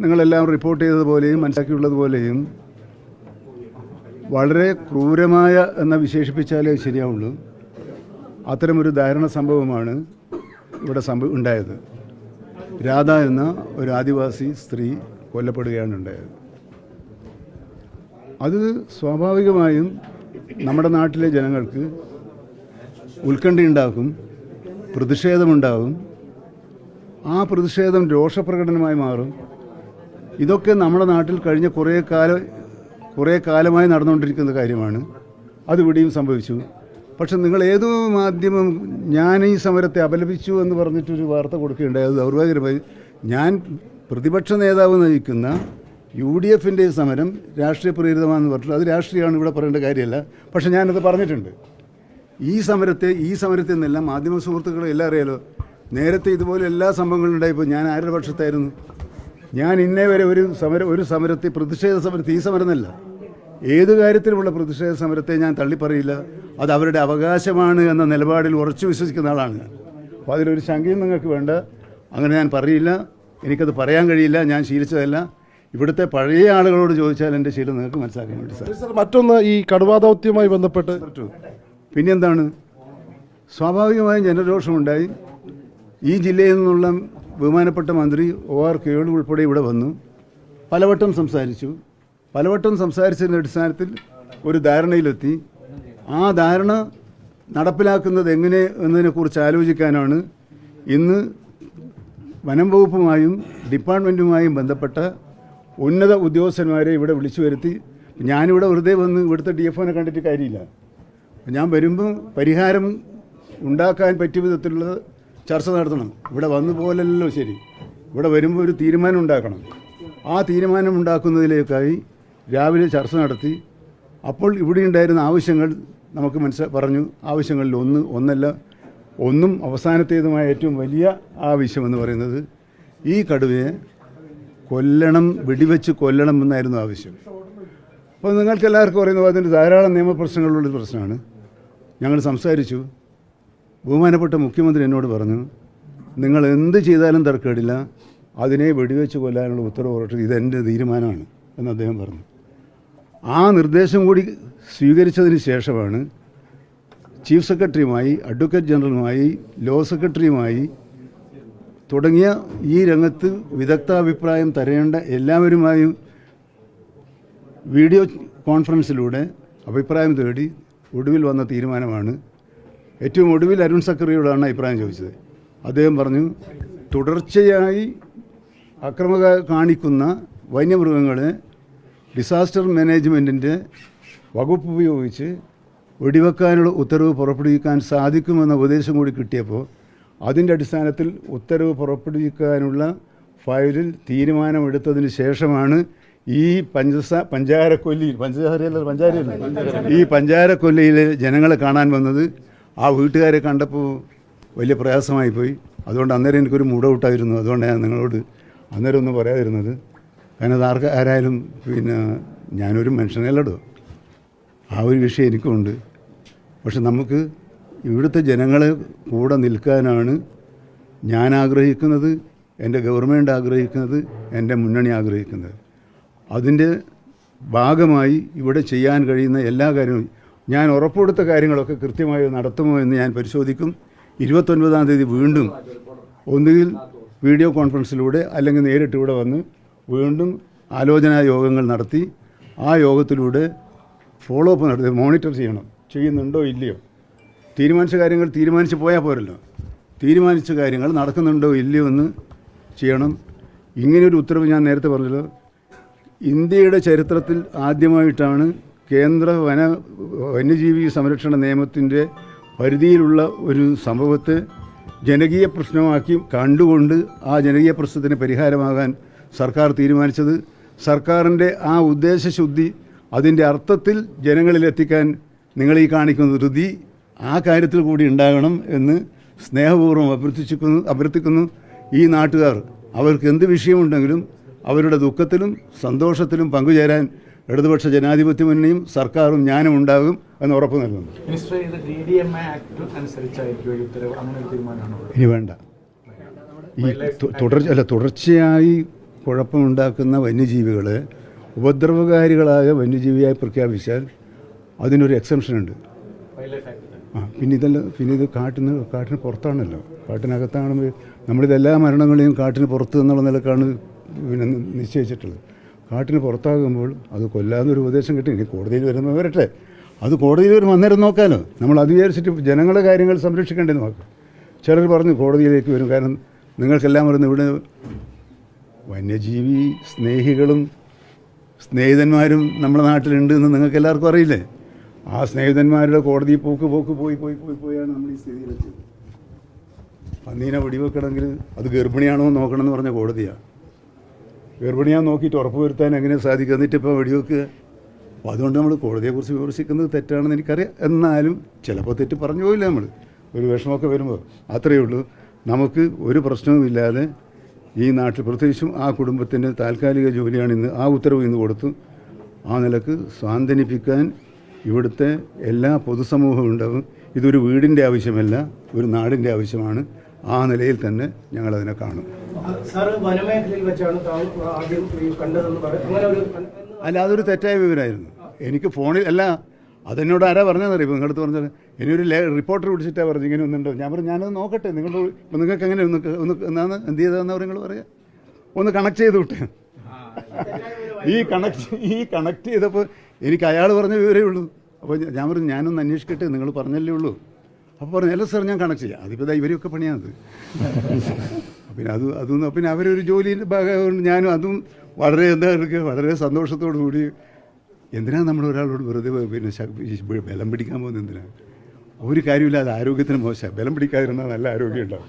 നിങ്ങളെല്ലാം റിപ്പോർട്ട് ചെയ്തതുപോലെയും മനസ്സിലാക്കിയുള്ളതുപോലെയും വളരെ ക്രൂരമായ എന്ന വിശേഷിപ്പിച്ചാലേ ശരിയാവുള്ളൂ. അത്തരമൊരു ദാരുണ സംഭവമാണ് ഇവിടെ സംഭവം ഉണ്ടായത്. രാധ എന്ന ഒരു ആദിവാസി സ്ത്രീ കൊല്ലപ്പെടുകയാണ് ഉണ്ടായത്. അത് സ്വാഭാവികമായും നമ്മുടെ നാട്ടിലെ ജനങ്ങൾക്ക് ഉത്കണ്ഠയുണ്ടാക്കും പ്രതിഷേധമുണ്ടാകും ആ പ്രതിഷേധം രോഷപ്രകടനമായി മാറും. ഇതൊക്കെ നമ്മുടെ നാട്ടിൽ കഴിഞ്ഞ കുറേ കാലം കുറേ കാലമായി നടന്നുകൊണ്ടിരിക്കുന്ന കാര്യമാണ്. അത് ഇവിടെയും സംഭവിച്ചു. പക്ഷെ നിങ്ങൾ ഏതോ മാധ്യമം ഞാൻ ഈ സമരത്തെ അപലപിച്ചു എന്ന് പറഞ്ഞിട്ടൊരു വാർത്ത കൊടുക്കുകയുണ്ടായി. അത് ദൗർഭാഗ്യകരമായി ഞാൻ പ്രതിപക്ഷ നേതാവ് നയിക്കുന്ന യു ഡി എഫിന്റെ സമരം രാഷ്ട്രീയ പ്രേരിതമാണെന്ന് പറഞ്ഞിട്ട് അത് രാഷ്ട്രീയമാണ് ഇവിടെ പറയേണ്ട കാര്യമല്ല. പക്ഷെ ഞാനത് പറഞ്ഞിട്ടുണ്ട്. ഈ സമരത്തെ ഈ സമരത്തിൽ നിന്നെല്ലാം മാധ്യമ സുഹൃത്തുക്കളെ എല്ലാം അറിയാലോ. നേരത്തെ ഇതുപോലെ എല്ലാ സംഭവങ്ങളും ഉണ്ടായപ്പോൾ ഞാൻ ആരുടെ പക്ഷത്തായിരുന്നു? ഞാൻ ഇന്നേ വരെ ഒരു സമരം ഒരു സമരത്തെ പ്രതിഷേധ സമരത്തെ ഈ സമരം എന്നല്ല ഏത് കാര്യത്തിലുമുള്ള പ്രതിഷേധ സമരത്തെ ഞാൻ തള്ളിപ്പറയില്ല. അത് അവരുടെ അവകാശമാണ് എന്ന നിലപാടിൽ ഉറച്ചു വിശ്വസിക്കുന്ന ആളാണ് ഞാൻ. അപ്പോൾ അതിലൊരു ശങ്കയും നിങ്ങൾക്ക് വേണ്ട. അങ്ങനെ ഞാൻ പറയില്ല. എനിക്കത് പറയാൻ കഴിയില്ല. ഞാൻ ശീലിച്ചതല്ല. ഇവിടുത്തെ പഴയ ആളുകളോട് ചോദിച്ചാൽ എന്റെ ശീലം നിങ്ങൾക്ക് മനസ്സിലാക്കാൻ വേണ്ടി സാർ സർ മറ്റൊന്ന് ഈ കടുവാ ദൗത്യവുമായി ബന്ധപ്പെട്ട്. പിന്നെന്താണ്? സ്വാഭാവികമായും ജനരോഷമുണ്ടായി. ഈ ജില്ലയിൽ നിന്നുള്ള ബഹുമാനപ്പെട്ട മന്ത്രി ഒ ആർ കേളു ഉൾപ്പെടെ ഇവിടെ വന്നു. പലവട്ടം സംസാരിച്ചു. പലവട്ടം സംസാരിച്ചതിന്റെ അടിസ്ഥാനത്തിൽ ഒരു ധാരണയിലെത്തി. ആ ധാരണ നടപ്പിലാക്കുന്നത് എങ്ങനെ എന്നതിനെക്കുറിച്ച് ആലോചിക്കാനാണ് ഇന്ന് വനം വകുപ്പുമായും ഡിപ്പാർട്ട്മെന്റുമായും ബന്ധപ്പെട്ട ഉന്നത ഉദ്യോഗസ്ഥന്മാരെ ഇവിടെ വിളിച്ചു വരുത്തി. ഞാനിവിടെ വെറുതെ വന്ന് ഇവിടുത്തെ ഡി എഫ് ഒനെ കണ്ടിട്ട് കാര്യമില്ല. ഞാൻ വരുമ്പോൾ പരിഹാരം ഉണ്ടാക്കാൻ പറ്റിയ വിധത്തിലുള്ള ചർച്ച നടത്തണം. ഇവിടെ വന്നു പോലല്ലോ ശരി. ഇവിടെ വരുമ്പോൾ ഒരു തീരുമാനം ഉണ്ടാക്കണം. ആ തീരുമാനം ഉണ്ടാക്കുന്നതിലേക്കായി രാവിലെ ചർച്ച നടത്തി. അപ്പോൾ ഇവിടെ ഉണ്ടായിരുന്ന ആവശ്യങ്ങൾ നമുക്ക് മനസ്സിൽ പറഞ്ഞു. ആവശ്യങ്ങളിൽ ഒന്ന് ഒന്നല്ല. ഒന്നും അവസാനത്തേതുമായ ഏറ്റവും വലിയ ആവശ്യമെന്ന് പറയുന്നത് ഈ കടുവയെ കൊല്ലണം വെടിവെച്ച് കൊല്ലണം എന്നായിരുന്നു ആവശ്യം. അപ്പോൾ നിങ്ങൾക്ക് എല്ലാവർക്കും പറയുന്നത് അതിന്റെ ധാരാളം നിയമപ്രശ്നങ്ങളുള്ളൊരു പ്രശ്നമാണ്. ഞങ്ങൾ സംസാരിച്ചു. ബഹുമാനപ്പെട്ട മുഖ്യമന്ത്രി എന്നോട് പറഞ്ഞു നിങ്ങൾ എന്ത് ചെയ്താലും തർക്കമില്ല അതിനെ വെടിവെച്ച് കൊല്ലാനുള്ള ഉത്തരവ് പുറത്തു ഇതെന്റെ തീരുമാനമാണ് എന്ന് അദ്ദേഹം പറഞ്ഞു. ആ നിർദ്ദേശം കൂടി സ്വീകരിച്ചതിന് ശേഷമാണ് ചീഫ് സെക്രട്ടറിയുമായി അഡ്വക്കേറ്റ് ജനറലുമായി ലോ സെക്രട്ടറിയുമായി തുടങ്ങിയ ഈ രംഗത്ത് വിദഗ്ധാഭിപ്രായം തരേണ്ട എല്ലാവരുമായും വീഡിയോ കോൺഫറൻസിലൂടെ അഭിപ്രായം തേടി ഒടുവിൽ വന്ന തീരുമാനമാണ് ഏറ്റവും ഒടുവിൽ അരുൺ സക്കറിയോടാണ് അഭിപ്രായം ചോദിച്ചത്. അദ്ദേഹം പറഞ്ഞു തുടർച്ചയായി അക്രമ കാണിക്കുന്ന വന്യമൃഗങ്ങളെ ഡിസാസ്റ്റർ മാനേജ്മെന്റിന്റെ വകുപ്പ് ഉപയോഗിച്ച് വെടിവെക്കാനുള്ള ഉത്തരവ് പുറപ്പെടുവിക്കാൻ സാധിക്കുമെന്ന ഉപദേശം കൂടി കിട്ടിയപ്പോൾ അതിന്റെ അടിസ്ഥാനത്തിൽ ഉത്തരവ് പുറപ്പെടുവിക്കാനുള്ള ഫയലിൽ തീരുമാനമെടുത്തതിന് ശേഷമാണ് ഈ പഞ്ചസ പഞ്ചാരക്കൊല്ലിയിൽ പഞ്ചസാര പഞ്ചാരയല്ല. ഈ പഞ്ചാരക്കൊല്ലിയിലെ ജനങ്ങളെ കാണാൻ വന്നത് ആ വീട്ടുകാരെ കണ്ടപ്പോൾ വലിയ പ്രയാസമായി പോയി. അതുകൊണ്ട് അന്നേരം എനിക്കൊരു മൂടൗട്ടായിരുന്നു അതുകൊണ്ട് ഞാൻ നിങ്ങളോട് അന്നേരം ഒന്നും പറയാതിരുന്നത്. കാരണം അത് ആർക്ക് ആരായാലും പിന്നെ ഞാനൊരു മനുഷ്യനല്ലടോ. ആ ഒരു വിഷയം എനിക്കുണ്ട്. പക്ഷെ നമുക്ക് ഇവിടുത്തെ ജനങ്ങളെ കൂടെ നിൽക്കാനാണ് ഞാൻ ആഗ്രഹിക്കുന്നത് എന്റെ ഗവൺമെന്റ് ആഗ്രഹിക്കുന്നത് എന്റെ മുന്നണി ആഗ്രഹിക്കുന്നത്. അതിന്റെ ഭാഗമായി ഇവിടെ ചെയ്യാൻ കഴിയുന്ന എല്ലാ കാര്യങ്ങളും ഞാൻ ഉറപ്പുകൊടുത്ത കാര്യങ്ങളൊക്കെ കൃത്യമായി നടത്തുമോ എന്ന് ഞാൻ പരിശോധിക്കും. ഇരുപത്തൊൻപതാം തീയതി വീണ്ടും ഒന്നുകിൽ വീഡിയോ കോൺഫറൻസിലൂടെ അല്ലെങ്കിൽ നേരിട്ട് ഇവിടെ വന്ന് വീണ്ടും ആലോചനാ യോഗങ്ങൾ നടത്തി ആ യോഗത്തിലൂടെ ഫോളോ അപ്പ് നടത്തി മോണിറ്റർ ചെയ്യണം. ചെയ്യുന്നുണ്ടോ ഇല്ലയോ? തീരുമാനിച്ച കാര്യങ്ങൾ തീരുമാനിച്ച് പോയാൽ പോരല്ലോ. തീരുമാനിച്ച കാര്യങ്ങൾ നടക്കുന്നുണ്ടോ ഇല്ലയോ എന്ന് ചെയ്യണം. ഇങ്ങനെയൊരു ഉത്തരവ് ഞാൻ നേരത്തെ പറഞ്ഞല്ലോ. ഇന്ത്യയുടെ ചരിത്രത്തിൽ ആദ്യമായിട്ടാണ് കേന്ദ്ര വന വന്യജീവി സംരക്ഷണ നിയമത്തിന്റെ പരിധിയിലുള്ള ഒരു സംഭവത്തെ ജനകീയ പ്രശ്നമാക്കി കണ്ടുകൊണ്ട് ആ ജനകീയ പ്രശ്നത്തിന് പരിഹാരമാകാൻ സർക്കാർ തീരുമാനിച്ചത്. സർക്കാരിന്റെ ആ ഉദ്ദേശശുദ്ധി അതിന്റെ അർത്ഥത്തിൽ ജനങ്ങളിലെത്തിക്കാൻ നിങ്ങൾ ഈ കാണിക്കുന്ന ധൃതി ആ കാര്യത്തിൽ കൂടി ഉണ്ടാകണം എന്ന് സ്നേഹപൂർവം അഭ്യർത്ഥിക്കുന്നു അഭ്യർത്ഥിക്കുന്നു. ഈ നാട്ടുകാർ അവർക്ക് എന്ത് വിഷയമുണ്ടെങ്കിലും അവരുടെ ദുഃഖത്തിലും സന്തോഷത്തിലും പങ്കുചേരാൻ ഇടതുപക്ഷ ജനാധിപത്യ മുന്നണിയും സർക്കാരും ഞാനും ഉണ്ടാകും എന്ന് ഉറപ്പ് നൽകുന്നു. ഇനി വേണ്ട. ഈ തുടർച്ച തുടർ അല്ല. തുടർച്ചയായി കുഴപ്പമുണ്ടാക്കുന്ന വന്യജീവികളെ ഉപദ്രവകാരികളായ വന്യജീവിയായി പ്രഖ്യാപിച്ചാൽ അതിനൊരു എക്സംഷൻ ഉണ്ട്. ആ പിന്നെ ഇതല്ല പിന്നെ ഇത് കാട്ടിന് കാട്ടിന് പുറത്താണല്ലോ. കാട്ടിനകത്താണെങ്കിൽ നമ്മളിതെല്ലാ മരണങ്ങളെയും കാട്ടിന് പുറത്ത് എന്നുള്ള നിലക്കാണ് പിന്നെ നിശ്ചയിച്ചിട്ടുള്ളത്. കാട്ടിന് പുറത്താകുമ്പോൾ അത് കൊല്ലാന്നൊരു ഉപദേശം കിട്ടി. ഇനി കോടതിയിൽ വരുന്നത് വരട്ടെ. അത് കോടതിയിൽ വരും അന്നേരം നോക്കാനോ നമ്മൾ അത് വിചാരിച്ചിട്ട് ജനങ്ങളുടെ കാര്യങ്ങൾ സംരക്ഷിക്കേണ്ടത് നോക്കാം. ചിലർ പറഞ്ഞു കോടതിയിലേക്ക് വരും. കാരണം നിങ്ങൾക്കെല്ലാം വരുന്ന ഇവിടെ വന്യജീവി സ്നേഹികളും സ്നേഹിതന്മാരും നമ്മുടെ നാട്ടിലുണ്ട് എന്ന് നിങ്ങൾക്ക് എല്ലാവർക്കും അറിയില്ലേ? ആ സ്നേഹിതന്മാരുടെ കോടതി പോക്ക് പോക്ക് പോയി പോയി പോയി പോയാണ് നമ്മൾ ഈ സ്ഥിതിയിലെത്തിയത്. പന്നീനെ വെടിവെക്കണമെങ്കിൽ അത് ഗർഭിണിയാണോ നോക്കണമെന്ന് നോക്കണം പറഞ്ഞ കോടതിയാണ് ഗർഭിണിയാന്ന് നോക്കിയിട്ട് ഉറപ്പ് വരുത്താൻ എങ്ങനെ സാധിക്കും? എന്നിട്ട് ഇപ്പോൾ വെടിവെക്കുക അപ്പോൾ അതുകൊണ്ട് നമ്മൾ കോടതിയെക്കുറിച്ച് വിമർശിക്കുന്നത് തെറ്റാണെന്ന് എനിക്കറിയാം. എന്നാലും ചിലപ്പോൾ തെറ്റ് പറഞ്ഞു പോയില്ല നമ്മൾ ഒരു വിഷമമൊക്കെ വരുമ്പോൾ അത്രയേ ഉള്ളൂ. നമുക്ക് ഒരു പ്രശ്നവുമില്ലാതെ ഈ നാട്ടിൽ പ്രത്യേകിച്ചും ആ കുടുംബത്തിന്റെ താൽക്കാലിക ജോലിയാണ് ഇന്ന് ആ ഉത്തരവ് ഇന്ന് കൊടുത്തു. ആ നിലയ്ക്ക് സ്വാന്തനിപ്പിക്കാൻ ഇവിടുത്തെ എല്ലാ പൊതുസമൂഹവും ഉണ്ടാവും. ഇതൊരു വീടിന്റെ ആവശ്യമല്ല ഒരു നാടിന്റെ ആവശ്യമാണ്. ആ നിലയിൽ തന്നെ ഞങ്ങളതിനെ കാണും. വനമേഖലയിൽ വെച്ചാണ് ആദ്യം അല്ല അതൊരു തെറ്റായ വിവരമായിരുന്നു. എനിക്ക് ഫോണിൽ അല്ല അതെന്നോട് ആരാ പറഞ്ഞതെന്നറിയാം ഇപ്പം നിങ്ങളടുത്ത് പറഞ്ഞത് ഇനി ഒരു റിപ്പോർട്ടർ വിളിച്ചിട്ടാണ് പറഞ്ഞു ഇങ്ങനെ ഒന്നുണ്ടോ? ഞാൻ പറഞ്ഞു ഞാനത് നോക്കട്ടെ. നിങ്ങളുടെ ഇപ്പം നിങ്ങൾക്ക് എങ്ങനെ ഒന്ന് ഒന്ന് എന്താണ് എന്ത് ചെയ്തതെന്ന് നിങ്ങൾ പറയാം. ഒന്ന് കണക്ട് ചെയ്ത് വിട്ടേ. ഈ കണക്ട് ഈ കണക്ട് ചെയ്തപ്പോൾ എനിക്ക് അയാൾ പറഞ്ഞ വിവരമേ ഉള്ളൂ. അപ്പോൾ ഞാൻ പറഞ്ഞു ഞാനൊന്ന് അന്വേഷിക്കട്ടെ നിങ്ങൾ പറഞ്ഞല്ലേ ഉള്ളൂ. അപ്പോൾ പറഞ്ഞു അല്ല സാർ ഞാൻ കണക്ട് ചെയ്യാം. അതിപ്പോൾ ഇവരെയൊക്കെ പണിയാണത്. പിന്നെ അത് അതൊന്നും പിന്നെ അവരൊരു ജോലിന്റെ ഭാഗമായതുകൊണ്ട് ഞാനും അതും വളരെ എന്താ വളരെ സന്തോഷത്തോടു കൂടി എന്തിനാണ് നമ്മൾ ഒരാളോട് വെറുതെ പിന്നെ ബലം പിടിക്കാൻ പോകുന്നത് എന്തിനാണ് ഒരു കാര്യമില്ല അത് ആരോഗ്യത്തിന് മോശമാണ് ബലം പിടിക്കാതിരുന്നാൽ നല്ല ആരോഗ്യം ഉണ്ടാവും.